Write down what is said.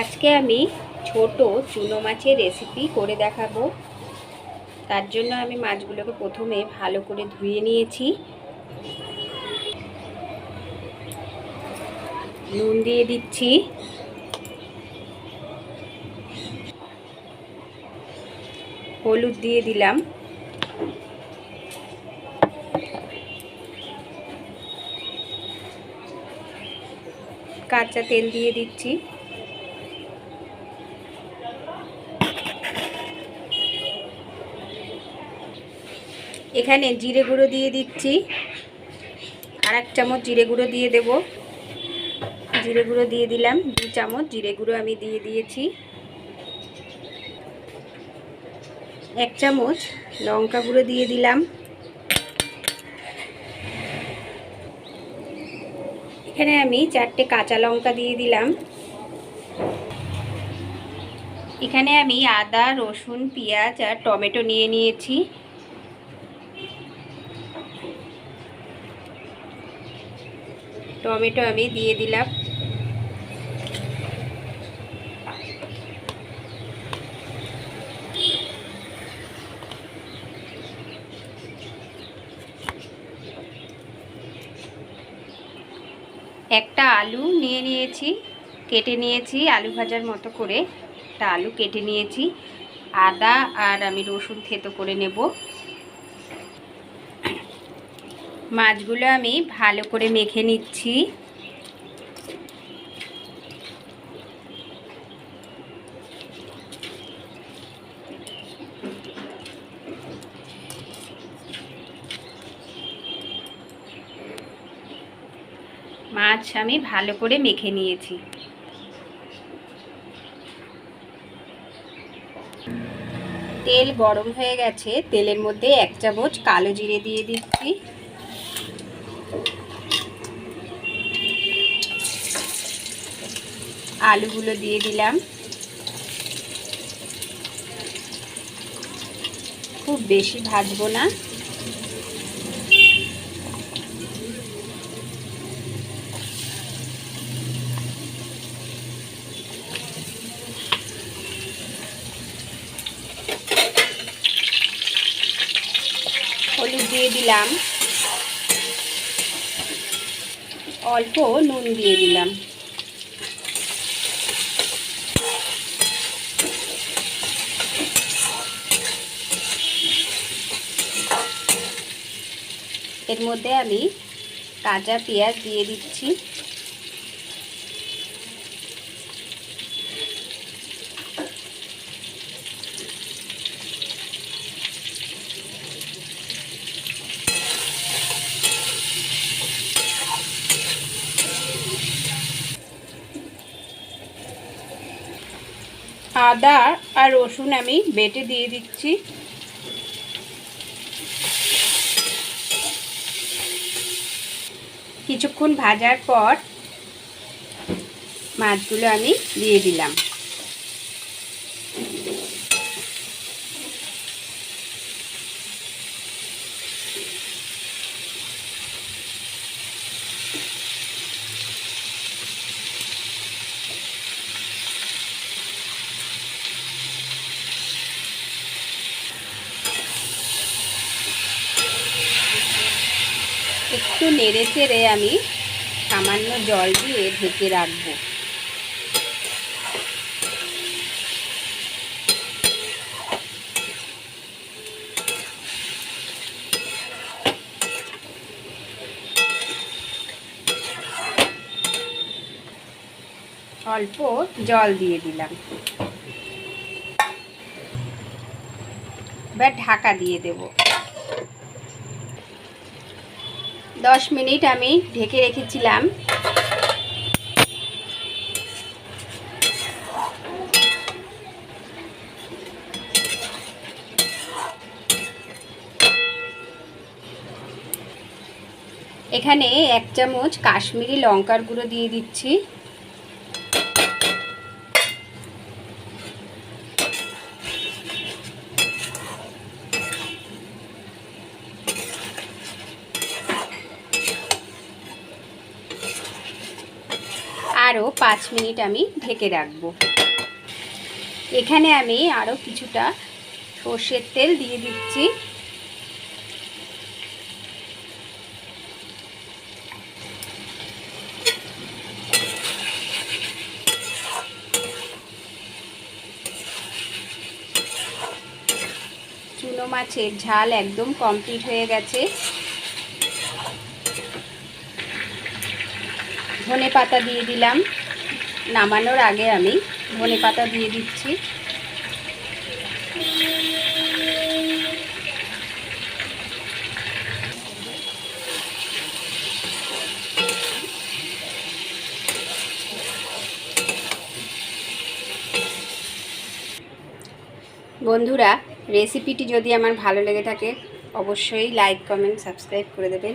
আজকে আমি ছোট চুনো মাছের রেসিপি করে দেখাবো। তার জন্য আমি মাছগুলোকে প্রথমে ভালো করে ধুয়ে নিয়েছি। নুন দিয়ে দিচ্ছি। হলুদ দিয়ে দিলাম। কাঁচা তেল দিয়ে দিচ্ছি। এখানে জিরে গুঁড়ো দিয়ে দিচ্ছি। আর এক চামচ জিরে গুঁড়ো দিয়ে দেব। জিরে গুঁড়ো দিয়ে দিলাম, দু চামচ জিরে গুঁড়ো আমি দিয়ে দিয়েছি। এক চামচ লঙ্কা গুঁড়ো দিয়ে দিলাম। এখানে আমি চারটে কাঁচা লঙ্কা দিয়ে দিলাম। এখানে আমি আদা, রসুন, পেঁয়াজ আর টমেটো নিয়ে নিয়েছি। টমেটো আমি দিয়ে দিলাম। একটা আলু নিয়ে নিয়েছি, কেটে নিয়েছি আলু ভাজার মতো করে। একটা আলু কেটে নিয়েছি, আদা আর আমি রসুন থেতো করে নেব। মাছগুলো আমি ভালো করে মেখে নিচ্ছি। মাছ আমি ভালো করে মেখে নিয়েছি। তেল গরম হয়ে গেছে, তেলের মধ্যে এক চামচ কালো জিরে দিয়ে দিচ্ছি। আলুগুলো দিয়ে দিলাম। খুব বেশি ভাজবো না। হলুদ দিয়ে দিলাম। অল্প নুন দিয়ে দিলাম। এর মধ্যে আমি কাঁচা পেঁয়াজ দিয়ে দিচ্ছি। আদা আর রসুন আমি বেটে দিয়ে দিচ্ছি। কিছুক্ষণ ভাজার পর মাছগুলো আমি দিয়ে দিলাম। একটু নেড়ে চেড়ে আমি সামান্য জল দিয়ে ঢেকে রাখব। অল্প জল দিয়ে দিলাম। এবার ঢাকা দিয়ে দেব। দশ মিনিট আমি ঢেকে রেখেছিলাম। এখানে এক চামচ কাশ্মীরি লঙ্কার গুঁড়ো দিয়ে দিচ্ছি। আরও পাঁচ মিনিট আমি ঢেকে রাখব। এখানে আমি আরও কিছুটা সর্ষের তেল দিয়ে দিচ্ছি। চুনো মাছের ঝাল একদম কমপ্লিট হয়ে গেছে। ধনে পাতা দিয়ে দিলাম। নামানোর আগে আমি ধনে পাতা দিয়ে দিচ্ছি। বন্ধুরা রেসিপিটি যদি আমার ভালো লেগে থাকে, অবশ্যই লাইক কমেন্ট সাবস্ক্রাইব করে দেবেন।